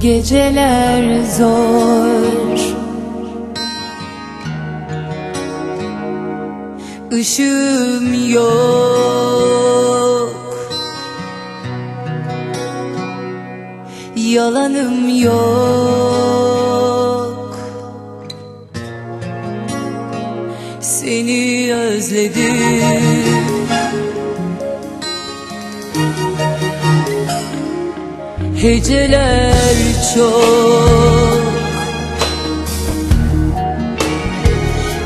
Geceler zor. Işığım yok. Yalanım yok. Seni özledim. Heceler çok.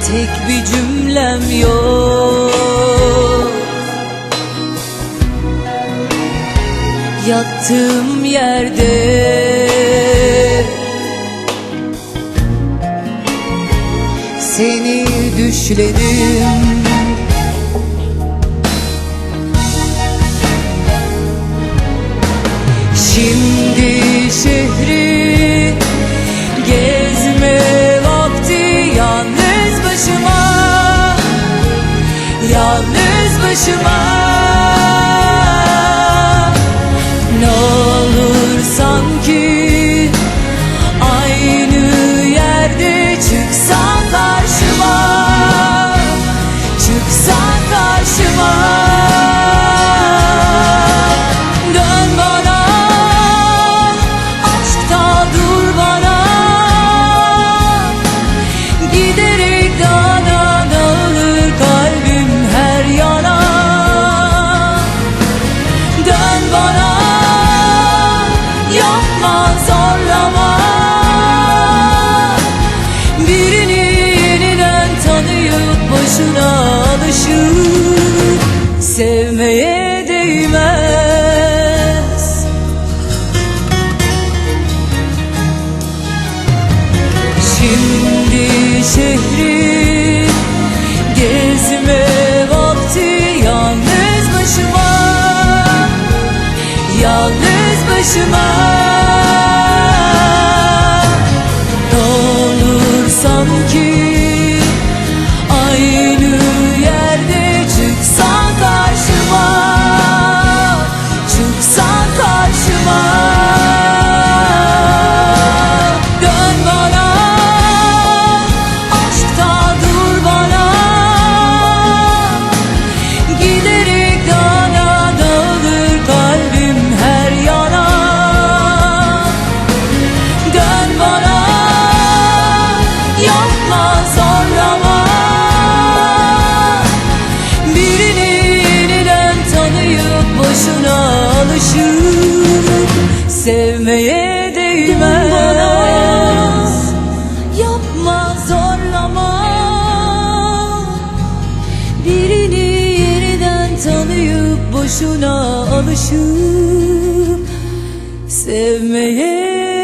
Tek bir cümlem yok. Yattığım yerde Seni düşledim. Şimdi başıma. Ne olur sanki aynı yerde çıksan karşıma Çıksan karşıma Yalnız başıma alışıp Sevmeye değmez. Yapma zorlama. Birini yeniden tanıyıp boşuna alışıp Sevmeye